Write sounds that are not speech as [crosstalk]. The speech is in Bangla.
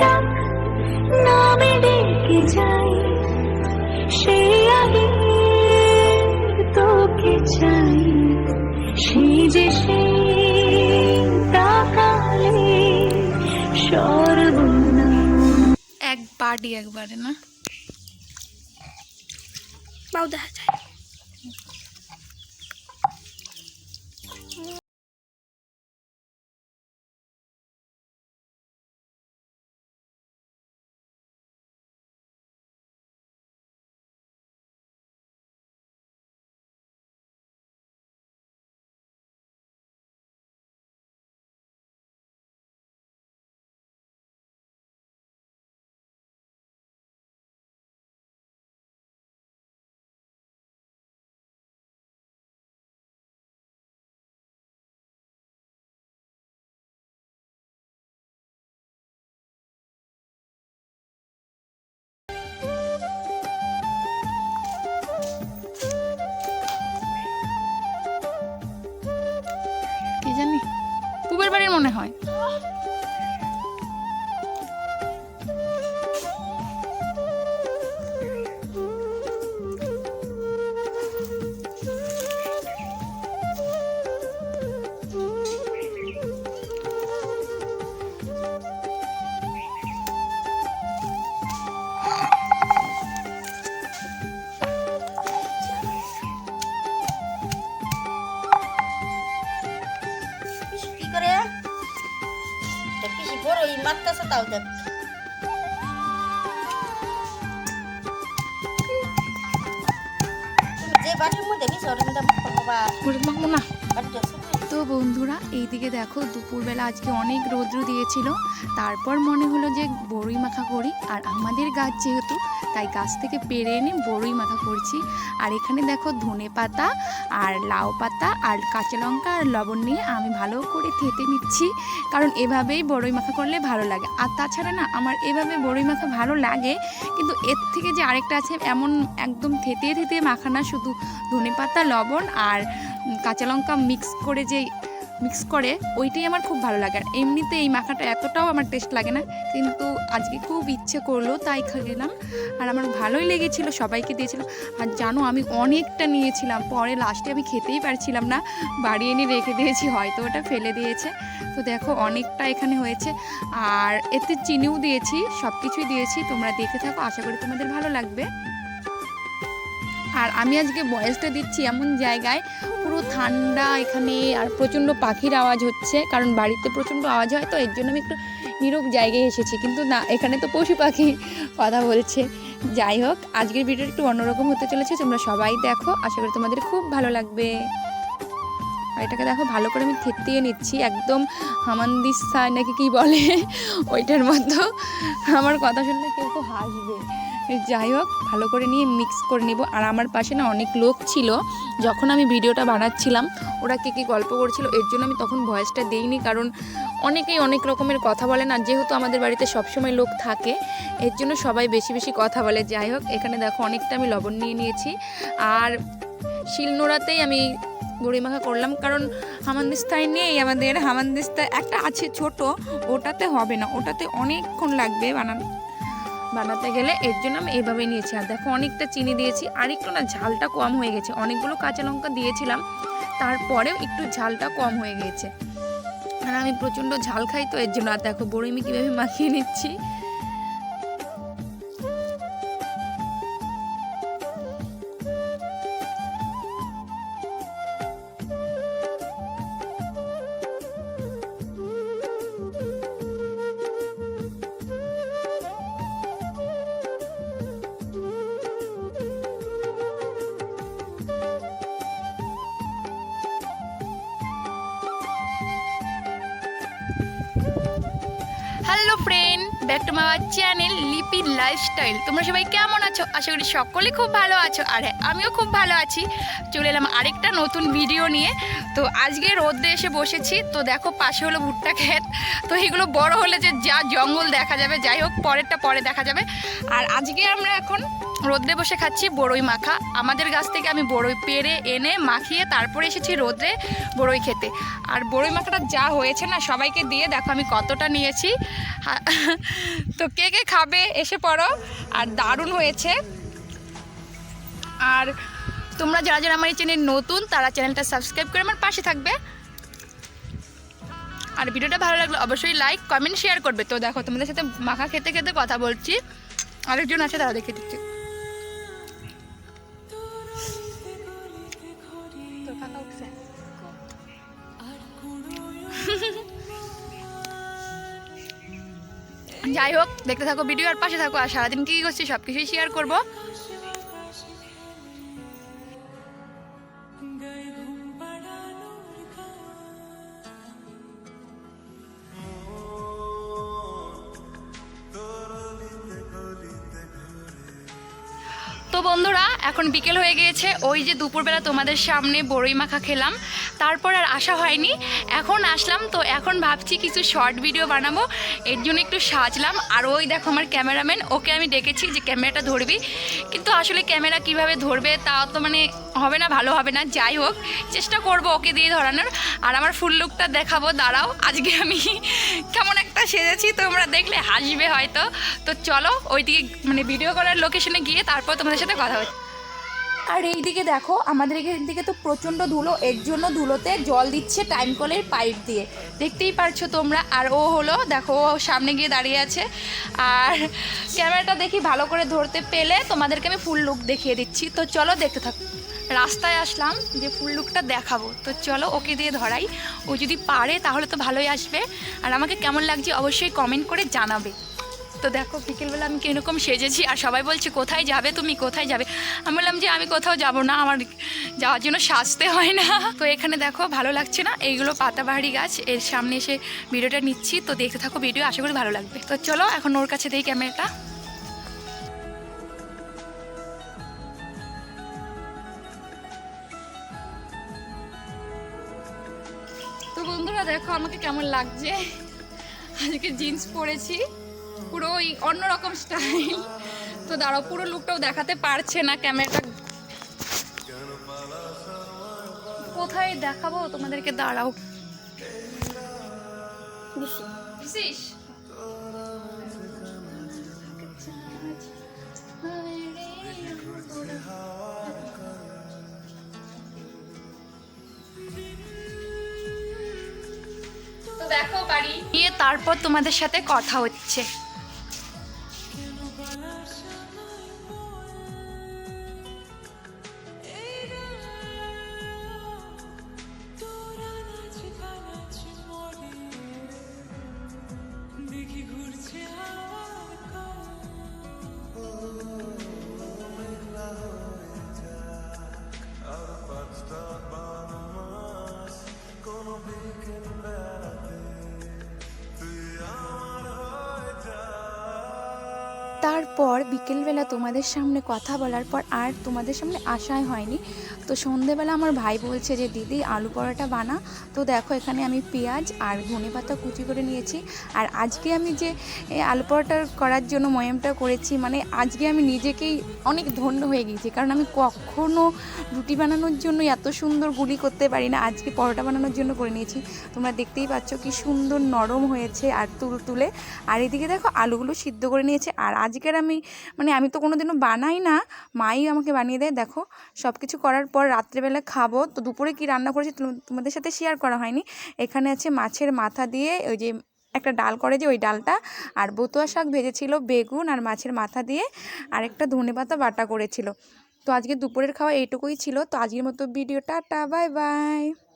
ডাক নামে ডেকে যাই তোকে চাই সে যে সে তাকালে সর্বনাশ একবারই একবারে না। বাউ দেখা যায়। দেখ পিসি বড় এই মারতেছে তাও দেখ তুমি যে বাড়ির মধ্যে নিছো ওটার মধ্যে বাবা করে মাখবো না বাড়িটা ছোট তো বন্ধুরা, এইদিকে দেখো দুপুরবেলা আজকে অনেক রৌদ্র দিয়েছিল। তারপর মনে হলো যে বড়ই মাখা করি, আর আমাদের গাছ যেহেতু, তাই গাছ থেকে পেরে এনে বড়ই মাখা করছি। আর এখানে দেখো ধনে পাতা, আর লাউ পাতা, আর কাঁচা লঙ্কা, আর লবণ নিয়ে আমি ভালো করে থেতে নিচ্ছি, কারণ এভাবেই বড়ই মাখা করলে ভালো লাগে। আর তাছাড়া না, আমার এভাবে বড়ই মাখা ভালো লাগে, কিন্তু এর থেকে যে আরেকটা আছে, এমন একদম থেতে থেতে মাখা না, শুধু ধনে পাতা, লবণ, আর কাঁচা লঙ্কা মিক্স করে যে মিক্স করে, ওইটাই আমার খুব ভালো লাগে। আর এমনিতে এই মাখাটা এতটাও আমার টেস্ট লাগে না, কিন্তু আজকে খুব ইচ্ছে করল, তাই খেলাম। আর আমার ভালোই লেগেছিল, সবাইকে দিয়েছিলাম আর জানো, আমি অনেকটা নিয়েছিলাম, পরে লাস্টে আমি খেতেই পারছিলাম না। বাড়ি এনে রেখে দিয়েছি, হয়তো ওটা ফেলে দিয়েছে। তো দেখো, অনেকটা এখানে হয়েছে। আর এতে চিনিও দিয়েছি সব কিছুই দিয়েছি, তোমরা দেখে থাকো, আশা করি তোমাদের ভালো লাগবে। আর আমি আজকে বয়সটা দিচ্ছি এমন জায়গায় ঠান্ডা এখানে আর প্রচণ্ড পাখির আওয়াজ হচ্ছে, কারণ বাড়িতে প্রচণ্ড আওয়াজ হয়, তো এর জন্য আমি একটু নীরব জায়গায় এসেছি। কিন্তু না, এখানে তো পশু পাখি [laughs] কথা বলছে। যাই হোক, আজকের ভিডিওটা একটু অন্যরকম হতে চলেছে, তোমরা সবাই দেখো, আশা করি তোমাদের খুব ভালো লাগবে। এটাকে দেখো, ভালো করে আমি থেতিয়ে নিচ্ছি, একদম হামানদিসা নাকি কি বলে, [laughs] ওইটার মতো। আমার কথা শুনলে কেউ তো হাসবে। যাই হোক, ভালো করে নিয়ে মিক্স করে নিব। আর আমার পাশে না অনেক লোক ছিল। যখন আমি ভিডিওটা বানাচ্ছিলাম, ওরা কে কী গল্প করছিল, এর জন্য আমি তখন ভয়েসটা দেইনি। কারণ অনেকেই অনেক রকমের কথা বলে না, যেহেতু আমাদের বাড়িতে সবসময় লোক থাকে, এর জন্য সবাই বেশি বেশি কথা বলে। যাই হোক, এখানে দেখো, অনেকটা আমি লবণ নিয়ে নিয়েছি। আর শিলনোড়াতেই আমি মাখা করলাম। কারণ হামানদিস্তায় নেই আমাদের হামানদিস্তা একটা আছে ছোট, ওটাতে হবে না। ওটাতে অনেকক্ষণ লাগবে বানানো বানাতে গেলে এর জন্য আমি এইভাবে নিয়েছি। আর দেখো, অনেকটা চিনি দিয়েছি। আর একটু না ঝালটা কম হয়ে গেছে। অনেকগুলো কাঁচা লঙ্কা দিয়েছিলাম। তারপরেও একটু ঝালটা কম হয়ে গেছে। আর আমি প্রচণ্ড ঝাল খাই তো, এর জন্য। আর দেখো বড়ি আমি কীভাবে মাখিয়ে নিচ্ছি। Hello friend Back to my channel Lipi lifestyle তোমরা সবাই কেমন আছো? আশা করি সকলে খুব ভালো আছো। আর হ্যাঁ আমিও খুব ভালো আছি। চলে এলাম আরেকটা নতুন ভিডিও নিয়ে। তো আজকে রোদ্রে এসে বসেছি। তো দেখো, পাশে হলো ভুট্টা ক্ষেত। তো এগুলো বড় হলে যে যা জঙ্গল দেখা যাবে, যাই হোক, পরেরটা পরে দেখা যাবে। আর আজকে আমরা এখন রোদ্রে বসে খাচ্ছি বড়ই মাখা। আমাদের গাছ থেকে আমি বড়ই পেরে এনে মাখিয়ে তারপরে এসেছি রোদ্রে বড়ই খেতে। আর বড়ই মাখাটা যা হয়েছে না, সবাইকে দিয়ে দেখো আমি কতটা নিয়েছি। তো কে কে খাবে এসে পড়ো, আর দারুণ হয়েছে। আর তোমরা যারা যারা আমার এই চ্যানেল নতুন, তারা চ্যানেলটা সাবস্ক্রাইব করে আমার পাশে থাকবে। আর ভিডিওটা ভালো লাগলে অবশ্যই লাইক কমেন্ট শেয়ার করবে। তো দেখো, তোমাদের সাথে মাখা খেতে খেতে কথা বলছি। আরেকজন আছে, তারা দেখে দিচ্ছি। যাই হোক, দেখতে থাকো ভিডিও আর পাশে থাকো। আর সারাদিন কি কী করছি সব কিছুই শেয়ার করব। বন্ধুরা, এখন বিকেল হয়ে গিয়েছে। ওই যে দুপুরবেলা তোমাদের সামনে বড়ই মাখা খেলাম। তারপর আর আসা হয়নি। এখন আসলাম, তো এখন ভাবছি কিছু শর্ট ভিডিও বানাবো। এর জন্য একটু সাজলাম। আর ওই দেখো আমার ক্যামেরাম্যান, ওকে আমি ডেকেছি যে ক্যামেরাটা ধরবি। কিন্তু আসলে ক্যামেরা কীভাবে ধরবে তা তো মানে হবে না, ভালো হবে না। যাই হোক, চেষ্টা করব ওকে দিয়ে ধরানোর। আর আমার ফুল লুকটা দেখাবো, দাঁড়াও, আজকে আমি কেমন একটা সেজেছি, তোমরা দেখলে হাসবে হয়তো। তো চলো, ওইদিকে মানে ভিডিও করার লোকেশনে গিয়ে তারপর তোমাদের সাথে কথা হচ্ছে। আর এইদিকে দেখো, আমাদের এখান থেকে তো প্রচণ্ড ধুলো, এর জন্য ধুলোতে জল দিচ্ছে টাইম কলের পাইপ দিয়ে। দেখতেই পারছ তোমরা, আর ও হলো, দেখো, ও সামনে গিয়ে দাঁড়িয়ে আছে। আর ক্যামেরাটা দেখি ভালো করে ধরতে পেলে তোমাদেরকে আমি ফুল লুক দেখিয়ে দিচ্ছি। তো চলো দেখতে থাকো। রাস্তায় আসলাম, যে ফুল লুকটা দেখাবো। তো চলো ওকে দিয়ে ধরাই। ও যদি পারে তাহলে তো ভালোই আসবে। আর আমাকে কেমন লাগছে অবশ্যই কমেন্ট করে জানাবে। তো দেখো, বিকেলবেলা আমি কীরকম সেজেছি আর সবাই বলছে, কোথায় যাবে তুমি? কোথায় যাবে? আমি বললাম যে, আমি কোথাও যাব না, আমার যাওয়ার জন্য সাজতে হয় না। তো এখানে দেখো, ভালো লাগছে না? এইগুলো পাতাবাহারি গাছ, এর সামনে এসে ভিডিওটা নিচ্ছি। তো দেখতে থাকো ভিডিও, আশা করি ভালো লাগবে। তো চলো, এখন ওর কাছে দিই ক্যামেরাটা। বন্ধুরা, দেখো, আমাকে কেমন লাগছে? আজকে জিন্স পরেছি। পুরো ওই অন্যরকম স্টাইল তো দাঁড়াও পুরো লুকটাও দেখাতে পারছে না ক্যামেরাটা কোথায় দেখাবো? তোমাদেরকে দাঁড়াও। তো দেখো বাড়ি। গিয়ে তারপর তোমাদের সাথে কথা হচ্ছে। তারপর বিকেলবেলা তোমাদের সামনে কথা বলার পর আর তোমাদের সামনে আসাই হয়নি। তো সন্ধেবেলা আমার ভাই বলছে যে, দিদি, আলু পরোটা বানা। তো দেখো এখানে আমি পেঁয়াজ আর ধনে পাতা কুচি করে নিয়েছি। আর আজকে আমি যে আলু পরোটা করার জন্য ময়ামটা করেছি মানে আজকে আমি নিজেকেই অনেক ধন্য হয়ে গিয়েছি কারণ আমি কখনও রুটি বানানোর জন্য এত সুন্দর গুলি করতে পারি না। আজকে পরোটা বানানোর জন্য করে নিয়েছি। তোমরা দেখতেই পাচ্ছ কি সুন্দর নরম হয়েছে আর তুল তুলে আর এদিকে দেখো আলুগুলো সিদ্ধ করে নিয়েছে। আর আজকের আমি মানে আমি তো কোনো দিনও বানাই না। মাই আমাকে বানিয়ে দেয়, দেখো সব কিছু করার পর রাত্রেবেলা খাব। তো দুপুরে কি রান্না করেছি তোমাদের সাথে শেয়ার করা হয়নি। এখানে আছে মাছের মাথা দিয়ে ওই যে একটা ডাল করে যে ওই ডালটা, আর বতুয়া শাক ভেজেছিল বেগুন আর মাছের মাথা দিয়ে, আর একটা ধনেপাতা বাটা করেছিল। তো আজকে দুপুরের খাওয়া এইটুকুই ছিল। তো আজকের মতো ভিডিওটা টা বাই বাই।